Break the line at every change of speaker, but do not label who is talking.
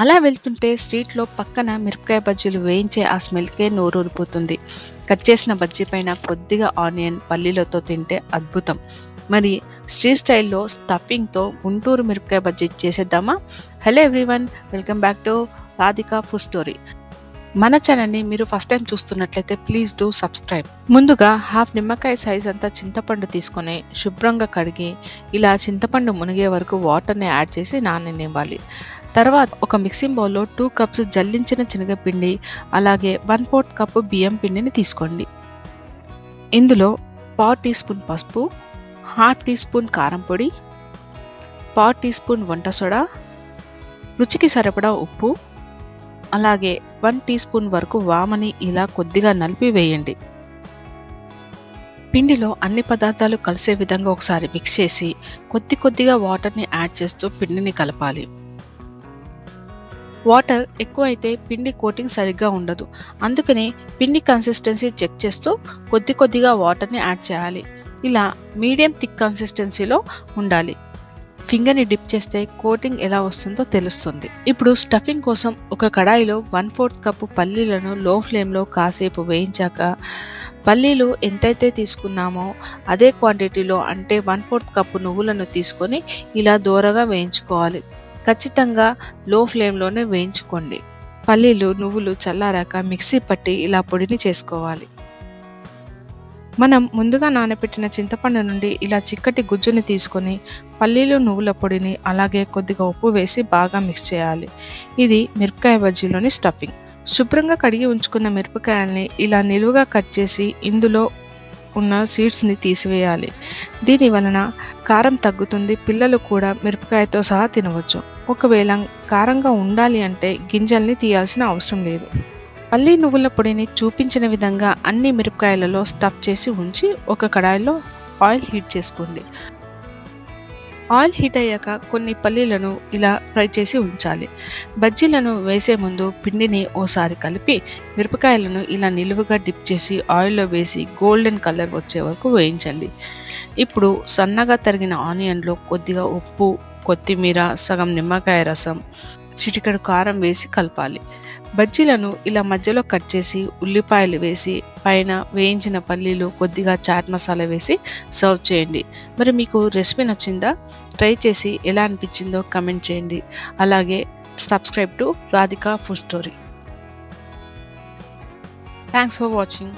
అలా వెళ్తుంటే స్ట్రీట్లో పక్కన మిరపకాయ బజ్జీలు వేయించే ఆ స్మెల్కే నోరూరిపోతుంది. కట్ చేసిన బజ్జీ పైన కొద్దిగా ఆనియన్ పల్లీలతో తింటే అద్భుతం. మరి స్ట్రీట్ స్టైల్లో స్టఫింగ్తో గుంటూరు మిరపకాయ బజ్జీ చేసేద్దామా? Hello everyone welcome back to Radhika food story. మన ఛానల్ని మీరు ఫస్ట్ టైం చూస్తున్నట్లయితే ప్లీజ్ డూ సబ్స్క్రైబ్. ముందుగా హాఫ్ నిమ్మకాయ సైజ్ అంతా చింతపండు తీసుకొని శుభ్రంగా కడిగి ఇలా చింతపండు మునిగే వరకు వాటర్ని యాడ్ చేసి నాననివ్వాలి. తర్వాత ఒక మిక్సింగ్ బౌల్లో టూ కప్స్ జల్లించిన శనగపిండి అలాగే వన్ ఫోర్త్ కప్పు బియ్యం పిండిని తీసుకోండి. ఇందులో పావు టీ స్పూన్ పసుపు హాఫ్ టీ స్పూన్ కారం పొడి పావు టీ స్పూన్ వంట సోడా రుచికి సరిపడా ఉప్పు అలాగే వన్ టీ స్పూన్ వరకు వామని ఇలా కొద్దిగా నలిపి వేయండి. పిండిలో అన్ని పదార్థాలు కలిసే విధంగా ఒకసారి మిక్స్ చేసి కొద్ది కొద్దిగా వాటర్ని యాడ్ చేస్తూ పిండిని కలపాలి. వాటర్ ఎక్కువ అయితే పిండి కోటింగ్ సరిగ్గా ఉండదు. అందుకని పిండి కన్సిస్టెన్సీ చెక్ చేస్తూ కొద్ది కొద్దిగా వాటర్ని యాడ్ చేయాలి. ఇలా మీడియం థిక్ కన్సిస్టెన్సీలో ఉండాలి. ఫింగర్ని డిప్ చేస్తే కోటింగ్ ఎలా వస్తుందో తెలుస్తుంది. ఇప్పుడు స్టఫింగ్ కోసం ఒక కడాయిలో వన్ ఫోర్త్ కప్పు పల్లీలను లో ఫ్లేమ్లో కాసేపు వేయించాక పల్లీలు ఎంతైతే తీసుకున్నామో అదే క్వాంటిటీలో అంటే వన్ ఫోర్త్ కప్పు నువ్వులను తీసుకొని ఇలా దూరగా వేయించుకోవాలి. ఖచ్చితంగా లో ఫ్లేమ్లోనే వేయించుకోండి. పల్లీలు నువ్వులు చల్లారాక మిక్సీ పట్టి ఇలా పొడిని చేసుకోవాలి. మనం ముందుగా నానబెట్టిన చింతపండు నుండి ఇలా చిక్కటి గుజ్జుని తీసుకొని పల్లీలు నువ్వుల పొడిని అలాగే కొద్దిగా ఉప్పు వేసి బాగా మిక్స్ చేయాలి. ఇది మిరపకాయ బజ్జీలోని స్టఫింగ్. శుభ్రంగా కడిగి ఉంచుకున్న మిరపకాయల్ని ఇలా నిలువుగా కట్ చేసి ఇందులో ఉన్న సీడ్స్ని తీసివేయాలి. దీని వలన కారం తగ్గుతుంది పిల్లలు కూడా మిరపకాయతో సహా తినవచ్చు. ఒకవేళ కారంగా ఉండాలి అంటే గింజల్ని తీయాల్సిన అవసరం లేదు. పల్లి నువ్వుల పొడిని చూపించిన విధంగా అన్ని మిరపకాయలలో స్టఫ్ చేసి ఉంచి ఒక కడాయిలో ఆయిల్ హీట్ చేసుకోండి. ఆయిల్ హీట్ అయ్యాక కొన్ని పల్లీలను ఇలా ఫ్రై చేసి ఉంచాలి. బజ్జీలను వేసే ముందు పిండిని ఓసారి కలిపి మిరపకాయలను ఇలా నిలువుగా డిప్ చేసి ఆయిల్లో వేసి గోల్డెన్ కలర్ వచ్చే వరకు వేయించండి. ఇప్పుడు సన్నగా తరిగిన ఆనియన్లో కొద్దిగా ఉప్పు కొత్తిమీర సగం నిమ్మకాయ రసం చిటికెడు కారం వేసి కలపాలి. బజ్జీలను ఇలా మధ్యలో కట్ చేసి ఉల్లిపాయలు వేసి పైన వేయించిన పల్లీలు కొద్దిగా చాట్ మసాలా వేసి సర్వ్ చేయండి. మరి మీకు రెసిపీ నచ్చిందా? ట్రై చేసి ఎలా అనిపించిందో కమెంట్ చేయండి. అలాగే subscribe to Radhika food story. Thanks for watching